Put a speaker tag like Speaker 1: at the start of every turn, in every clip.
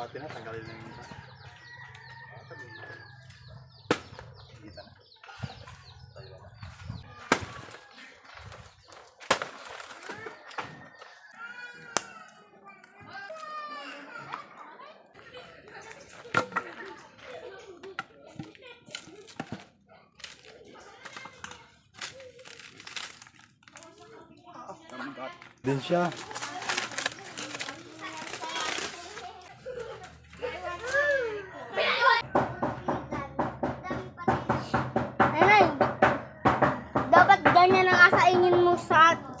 Speaker 1: kawati na, tanggalin na yung isa. Kita na. Tayo. Din siya.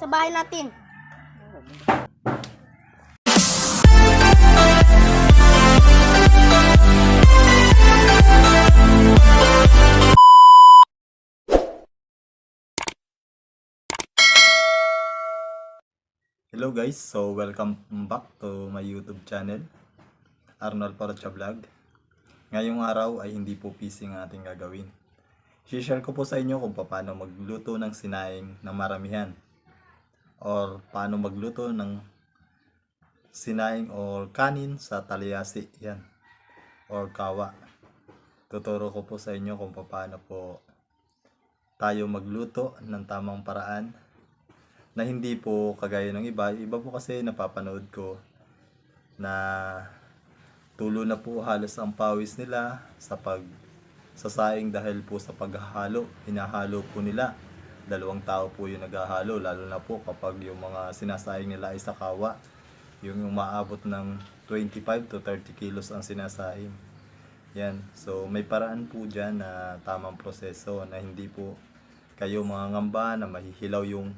Speaker 2: Sa, bahay natin.
Speaker 1: Hello guys, so welcome back to my YouTube channel, Arnold Paracha Vlog. Ngayong araw ay hindi po fishing ang ating gagawin. share ko po sa inyo kung paano magluto ng sinaing ng maramihan or paano magluto ng sinaing or kanin sa talyasi yan or kawa. Tuturo ko po sa inyo kung paano po tayo magluto ng tamang paraan na hindi po kagaya ng iba. Iba po kasi napapanood ko na tulo na po halos ang pawis nila sa pag sasaing dahil po sa paghahalo. Hinahalo po nila. Dalawang tao po yung naghahalo lalo na po kapag yung mga sinasaing nila ay sa kawa. Yung umaabot ng 25 to 30 kilos ang sinasaing. Yan. So may paraan po dyan na tamang proseso na hindi po kayo mga ngamba na mahihilaw yung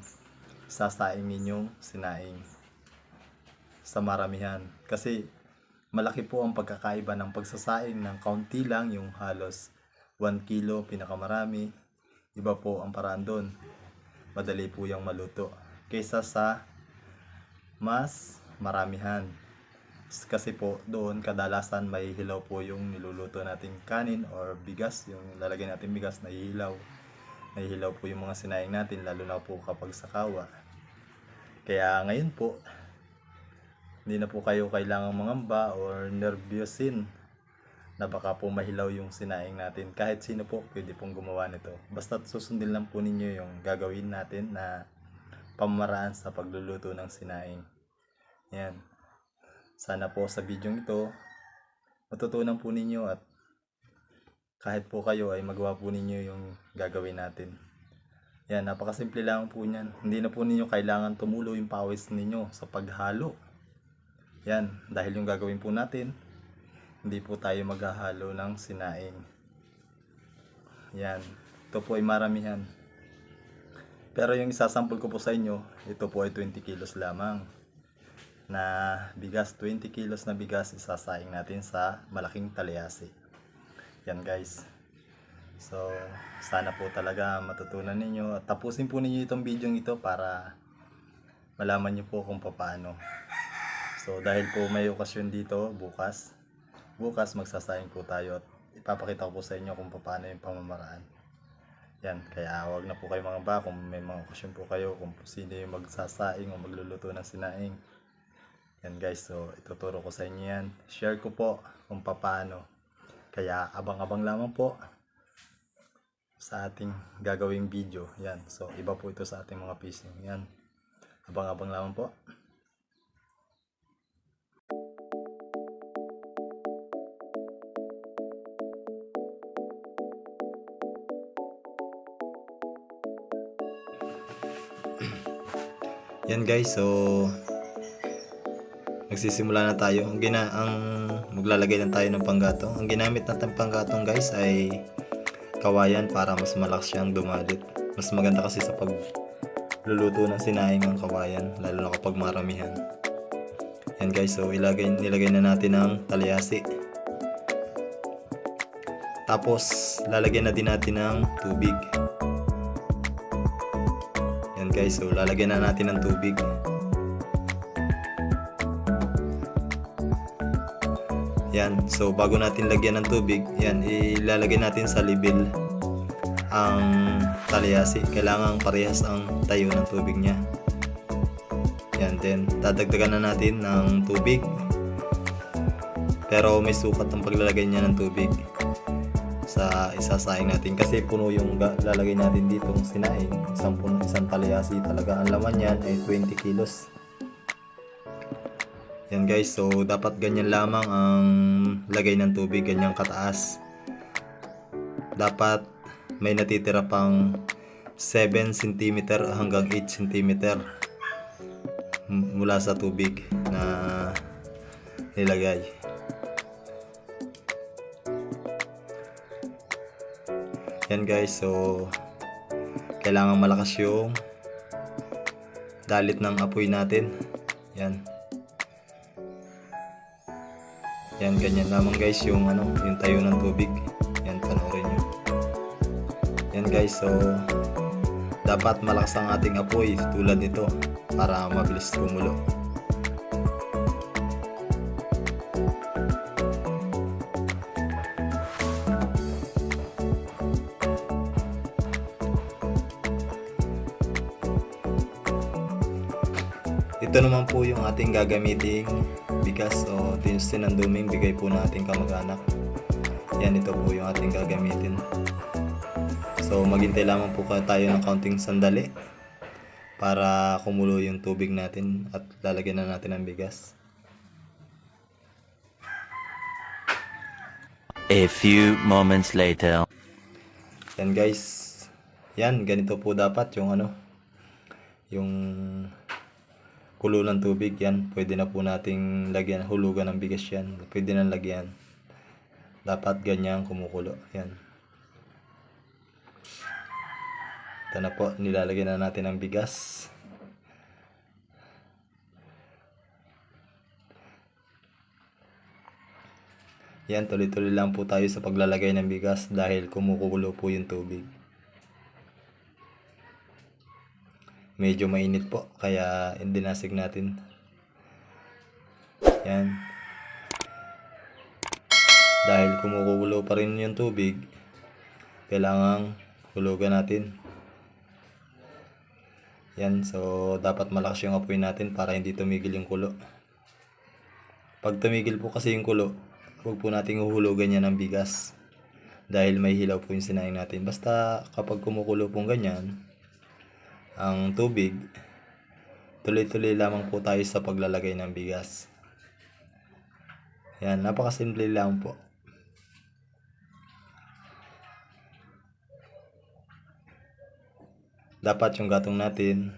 Speaker 1: sasaing ninyong sinaing sa maramihan. Kasi malaki po ang pagkakaiba ng pagsasaing ng kaunti lang yung halos 1 kilo pinakamarami. Iba po ang paraan doon. Madali po yung maluto. Kaysa sa mas maramihan. Kasi po doon kadalasan may hilaw po yung niluluto nating kanin or bigas. Yung lalagay natin bigas na hilaw. Nahihilaw po yung mga sinaing natin lalo na po kapag sa kawa. Kaya ngayon po, hindi na po kayo kailangang mangamba or nervyusin na baka po mahilaw yung sinaing natin. Kahit sino po pwede pong gumawa nito. Basta susundin lang po ninyo yung gagawin natin na pamaraan sa pagluluto ng sinaing. Yan. Sana po sa video ito, matutunan po ninyo at kahit po kayo ay magawa po ninyo yung gagawin natin. Yan, napakasimple lang po niyan. Hindi na po ninyo kailangan tumulo yung pawis ninyo sa paghalo. Yan, dahil yung gagawin po natin, hindi po tayo maghahalo ng sinaing. Yan, ito po ay maramihan. Pero yung isasample ko po sa inyo, ito po ay 20 kilos lamang. Na bigas, 20 kilos na bigas isasaing natin sa malaking talyasi. Yan guys. So, sana po talaga matutunan ninyo at tapusin po ninyo itong video ito para malaman nyo po kung paano. So, dahil po may okasyon dito bukas, bukas magsasayang po tayo at ipapakita ko po sa inyo kung paano yung pamamaraan. Yan, kaya wag na po kayo mga ba kung may mga okasyon po kayo kung sino yung magsasaing o magluluto ng sinaing. Yan guys, so ituturo ko sa inyo yan. Share ko po kung paano. Kaya abang-abang lamang po sa ating gagawing video. Yan. So, iba po ito sa ating mga fishing. Yan. Abang-abang lamang po. Yan guys, so magsisimula na tayo. Ang gina ang maglalagay lang tayo ng panggatong. Ang ginamit natin panggatong guys ay kawayan para mas malakas siyang dumalit. Mas maganda kasi sa pagluluto ng sinaing ng kawayan, lalo na kapag maramihan. Yan guys, so ilagay, nilagay na natin ang talyasi. Tapos, lalagyan na din natin ng tubig. Guys, so lalagyan na natin ng tubig. Yan, so bago natin lagyan ng tubig, yan, ilalagay natin sa level ang talyasi. Kailangan parehas ang tayo ng tubig niya. Yan, then dadagdagan na natin ng tubig. Pero may sukat ang paglalagay niya ng tubig sa isasaing natin. Kasi puno yung ga- lalagay natin dito ng sinaing. Isang puno isang talayasi talaga. Ang laman niyan ay 20 kilos. Yan guys. So dapat ganyan lamang ang lagay ng tubig. Ganyang kataas. Dapat may natitira pang 7 cm hanggang 8 cm mula sa tubig na nilagay Yan guys, so kailangan malakas yung dalit ng apoy natin. Yan. Yan, ganyan lamang guys yung ano, yung tayo ng tubig. Yan, panoorin nyo. Yan guys, so dapat malakas ang ating apoy tulad nito para mabilis kumulo. Ito naman po yung ating gagamiting bigas o sinanduming bigay po nating kamag-anak. Yan ito po yung ating gagamitin. So maghintay lamang po tayo ng counting sandali para kumulo yung tubig natin at lalagyan na natin ng bigas.
Speaker 3: A few moments later.
Speaker 1: Yan guys. Yan, ganito po dapat yung ano, yung kulo ng tubig yan. Pwede na po nating lagyan, hulugan ng bigas yan. Pwede na lagyan. Dapat ganyan kumukulo. Yan. Ito na po, nilalagyan na natin ng bigas. Yan, tuloy-tuloy lang po tayo sa paglalagay ng bigas dahil kumukulo po yung tubig. Medyo mainit po, kaya indinasig natin. Yan. Dahil kumukulo pa rin yung tubig, kailangang hulugan natin. Yan, so dapat malakas yung apoy natin para hindi tumigil yung kulo. Pag tumigil po kasi yung kulo, huwag po nating uhulugan yan ng bigas. Dahil may hilaw po yung sinaing natin. Basta kapag kumukulo pong ganyan, ang tubig, tuloy-tuloy lamang po tayo sa paglalagay ng bigas. Yan, napakasimple lang po. Dapat yung gatong natin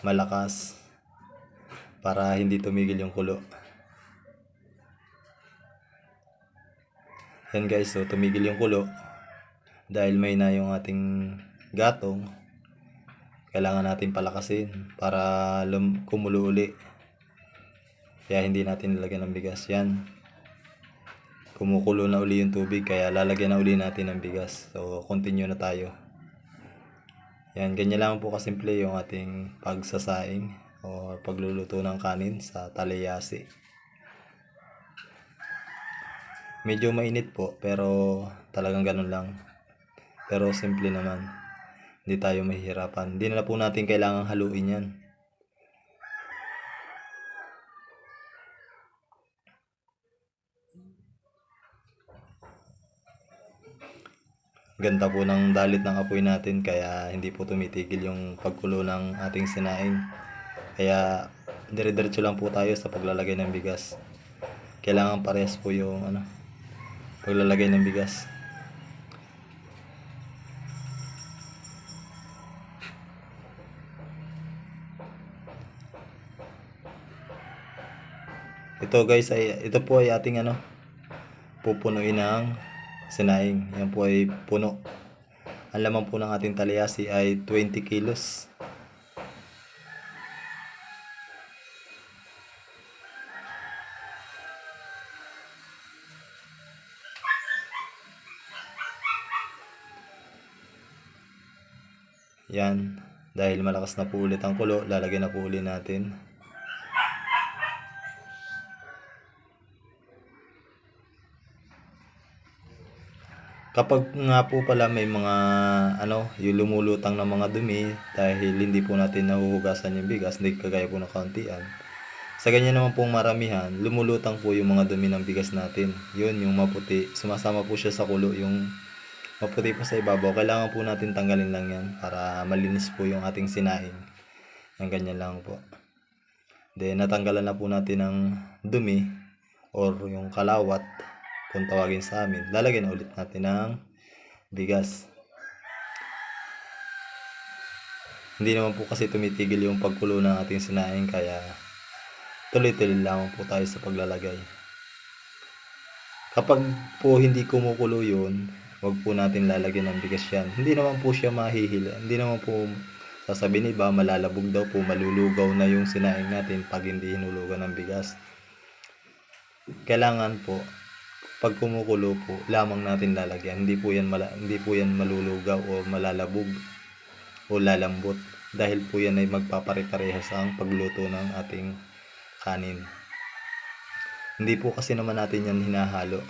Speaker 1: malakas para hindi tumigil yung kulo. Yan guys, so tumigil yung kulo dahil may na yung ating gatong kailangan natin palakasin para lum- kumulo uli. Kaya hindi natin lalagyan ng bigas. Yan. Kumukulo na uli yung tubig kaya lalagyan na uli natin ng bigas. So, continue na tayo. Yan, ganyan lang po kasimple yung ating pagsasaing o pagluluto ng kanin sa talayasi. Medyo mainit po pero talagang ganun lang. Pero simple naman. Hindi tayo mahihirapan. Hindi na po natin kailangang haluin yan. Ganda po ng dalit ng apoy natin kaya hindi po tumitigil yung pagkulo ng ating sinaing. Kaya dire-diretso lang po tayo sa paglalagay ng bigas. Kailangan parehas po yung ano, paglalagay ng bigas. Ito guys ay ito po ay ating ano pupunuin ng sinaing. Yan po ay puno. Ang laman po ng ating talayasi ay 20 kilos. Yan. Dahil malakas na po ulit ang kulo, lalagyan na po ulit natin. Kapag nga po pala may mga ano, yung lumulutang ng mga dumi dahil hindi po natin nahuhugasan yung bigas, hindi kagaya po ng kauntian. Sa ganyan naman pong maramihan, lumulutang po yung mga dumi ng bigas natin. Yun, yung maputi. Sumasama po siya sa kulo, yung maputi pa sa ibabaw. Kailangan po natin tanggalin lang yan para malinis po yung ating sinaing. Yan, ganyan lang po. Then, natanggalan na po natin ng dumi or yung kalawat kung tawagin sa amin. Lalagyan ulit natin ng bigas. Hindi naman po kasi tumitigil yung pagkulo ng ating sinaing kaya tuloy-tuloy lang po tayo sa paglalagay. Kapag po hindi kumukulo yun, wag po natin lalagyan ng bigas yan. Hindi naman po siya mahihila. Hindi naman po sasabihin iba malalabog daw po, malulugaw na yung sinaing natin pag hindi hinulugan ng bigas. Kailangan po pag kumukulo po, lamang natin lalagyan. Hindi po yan mala, hindi po yan malulugaw o malalabog o lalambot dahil po yan ay magpapare-parehas ang pagluto ng ating kanin. Hindi po kasi naman natin yan hinahalo.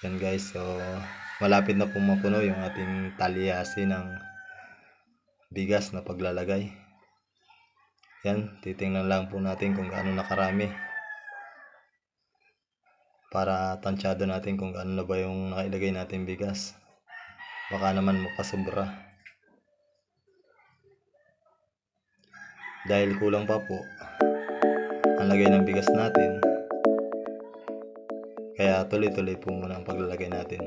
Speaker 1: Yan guys, so malapit na po mapuno yung ating talyasi ng bigas na paglalagay. Yan, titingnan lang po natin kung gaano nakarami. Para tansyado natin kung gaano na ba yung nakailagay natin bigas. Baka naman makasobra. Dahil kulang pa po ang lagay ng bigas natin. Kaya tuloy-tuloy po muna ang paglalagay natin.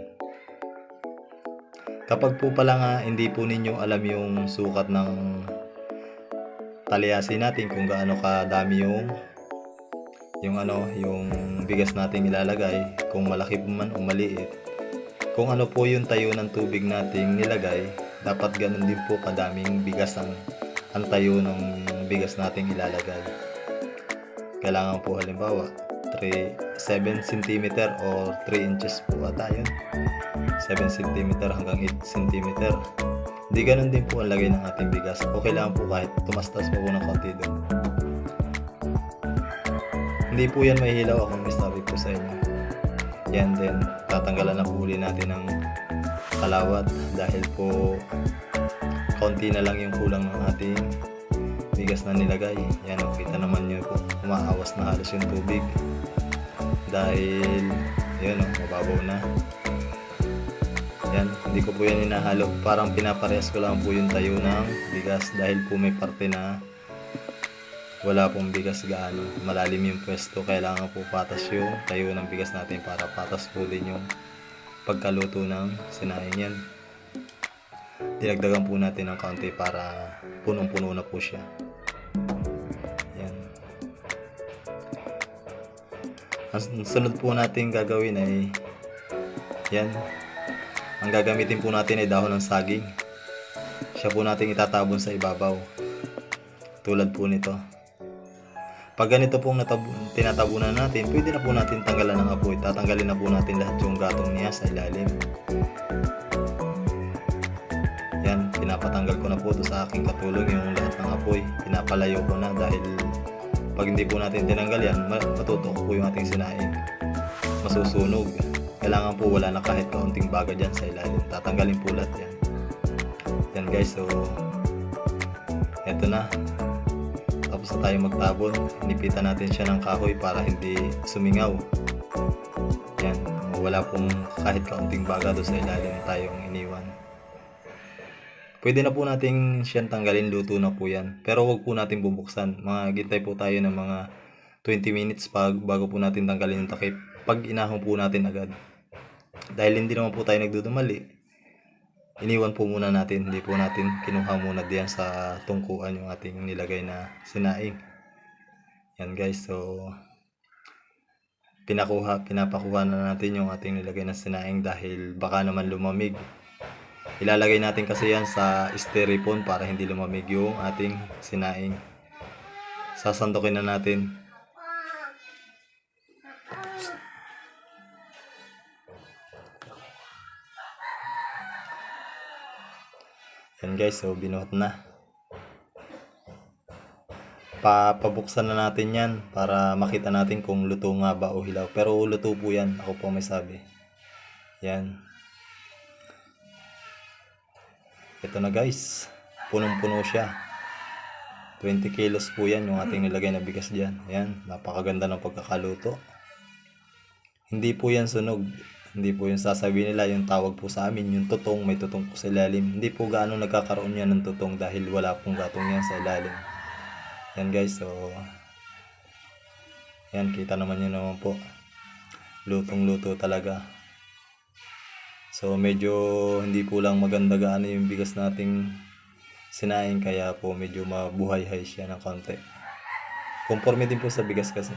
Speaker 1: Kapag po pala nga hindi po ninyo alam yung sukat ng talyasi natin kung gaano kadami yung yung ano, yung bigas nating ilalagay, kung malaki man o maliit. Kung ano po yung tayo ng tubig nating nilagay, dapat ganun din po kadaming bigas ang, ang tayo ng bigas nating ilalagay. Kailangan po halimbawa 3, 7 cm or 3 inches po ata yun. 7 cm hanggang 8 cm. Di ganun din po ang lagay ng ating bigas. Okay lang po kahit tumastas po po ng konti doon. Hindi po yan may hilaw akong misabi po sa inyo. Yan din, tatanggalan na po natin ng kalawat dahil po konti na lang yung kulang ng ating bigas na nilagay. Yan, oh, kita naman nyo po, umaawas na halos yung tubig. Dahil, yun, oh, mababaw na. Yan, hindi ko po yan hinahalo. Parang pinaparehas ko lang po yung tayo ng bigas dahil po may parte na wala pong bigas gaano. Malalim yung pwesto. Kailangan po patas yung tayo ng bigas natin para patas po din yung pagkaluto ng sinaing yan. Dinagdagan po natin ng kaunti para punong-puno na po siya. Yan. Ang sunod po natin gagawin ay yan. Ang gagamitin po natin ay dahon ng saging. Siya po natin itatabon sa ibabaw. Tulad po nito. Pag ganito pong natab- tinatabunan natin, pwede na po natin tanggalan ng apoy. Tatanggalin na po natin lahat yung gatong niya sa ilalim. Yan, pinapatanggal ko na po ito sa aking katulong yung lahat ng apoy. Pinapalayo ko na dahil pag hindi po natin tinanggal yan, ma- matutok po yung ating sinaing. Masusunog. Kailangan po wala na kahit kaunting baga dyan sa ilalim. Tatanggalin po lahat yan. Yan guys, so eto na. Tapos na tayo magtabon. Inipitan natin siya ng kahoy para hindi sumingaw. Yan. Wala pong kahit kaunting baga doon sa ilalim tayong iniwan. Pwede na po nating siyang tanggalin, luto na po yan. Pero wag po natin bubuksan. Mga po tayo ng mga 20 minutes pag bago po natin tanggalin yung takip. Pag inahon po natin agad. Dahil hindi naman po tayo nagdudumali, iniwan po muna natin. Hindi po natin kinuha muna diyan sa tungkuan yung ating nilagay na sinaing. Yan guys, so pinakuha, pinapakuha na natin yung ating nilagay na sinaing dahil baka naman lumamig. Ilalagay natin kasi yan sa styrofoam para hindi lumamig yung ating sinaing. Sasandukin na natin. Yan guys, so binuhat na. Papabuksan na natin yan para makita natin kung luto nga ba o hilaw. Pero luto po yan, ako po may sabi. Yan. Ito na guys, punong-puno siya. 20 kilos po yan yung ating nilagay na bigas dyan. Ayan, napakaganda ng pagkakaluto. Hindi po yan sunog. Hindi po yung sasabihin nila yung tawag po sa amin, yung tutong, may tutong po sa ilalim. Hindi po gaano nagkakaroon yan ng tutong dahil wala pong gatong yan sa ilalim. Yan guys, so... Yan, kita naman nyo naman po. Lutong-luto talaga. So medyo hindi po lang maganda gaano yung bigas nating sinaing kaya po medyo mabuhay-hay siya ng konti. Conforme din po sa bigas kasi.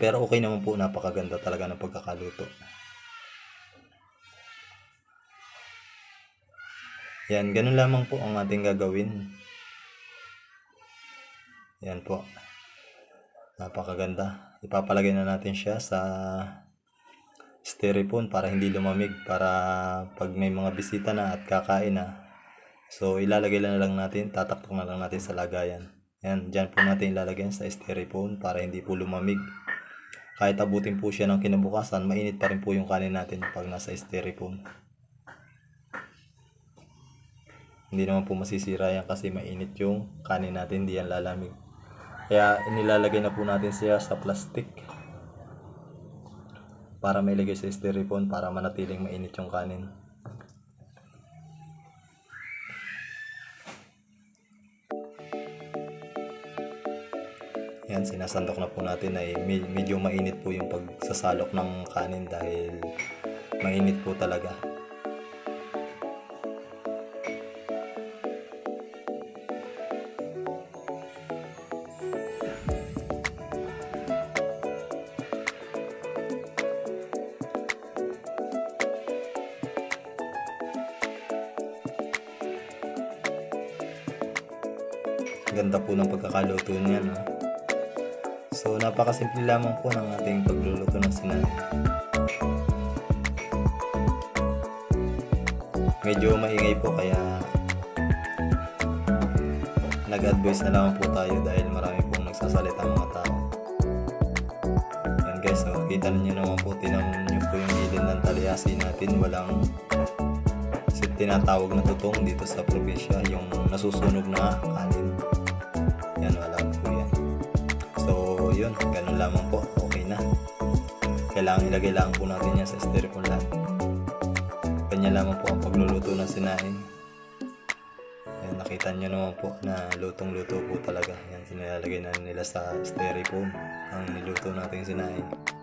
Speaker 1: Pero okay naman po, napakaganda talaga ng pagkakaluto. Yan, ganun lamang po ang ating gagawin. Yan po. Napakaganda. Ipapalagay na natin siya sa styrofoam para hindi lumamig para pag may mga bisita na at kakain na so ilalagay na lang natin tataktok na lang natin sa lagayan yan dyan po natin ilalagay sa styrofoam para hindi po lumamig kahit abutin po siya ng kinabukasan mainit pa rin po yung kanin natin pag nasa styrofoam hindi naman po masisira yan kasi mainit yung kanin natin hindi yan lalamig kaya inilalagay na po natin siya sa plastic para mailagay sa styrofoam para manatiling mainit yung kanin. Yan, sinasandok na po natin ay me- medyo mainit po yung pagsasalok ng kanin dahil mainit po talaga. Ganda po ng pagkakaluto niya, no? So, napakasimple lamang po ng ating pagluluto ng sinain. Medyo maingay po kaya nag-advise na lang po tayo dahil marami pong nagsasalita mga tao. Yan guys, so kita niyo naman po, tinan niyo po yung gilid ng talyasi natin, walang tinatawag na tutong dito sa probinsya, yung nasusunog na yun, ganun lamang po, okay na. Kailangan ilagay lang po natin yan sa styrofoam lahat. Ganyan lamang po ang pagluluto ng sinain. Yan, nakita nyo naman po na lutong-luto po talaga. Yan, sinilalagay na nila sa styrofoam ang niluto natin sinain.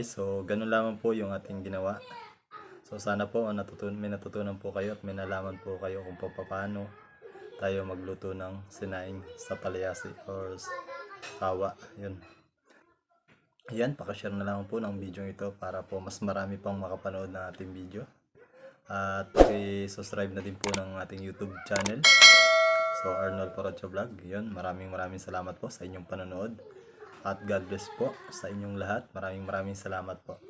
Speaker 1: Guys, so ganun lamang po yung ating ginawa. So sana po natutun may natutunan po kayo at may nalaman po kayo kung pa- paano tayo magluto ng sinaing sa palayasi or kawa. Yun. Yan, pakashare na lang po ng video ito para po mas marami pang makapanood ng ating video. At paki-subscribe na din po ng ating YouTube channel. So Arnold Paracho Vlog. Yun, maraming maraming salamat po sa inyong panonood. At God bless po sa inyong lahat. Maraming maraming salamat po.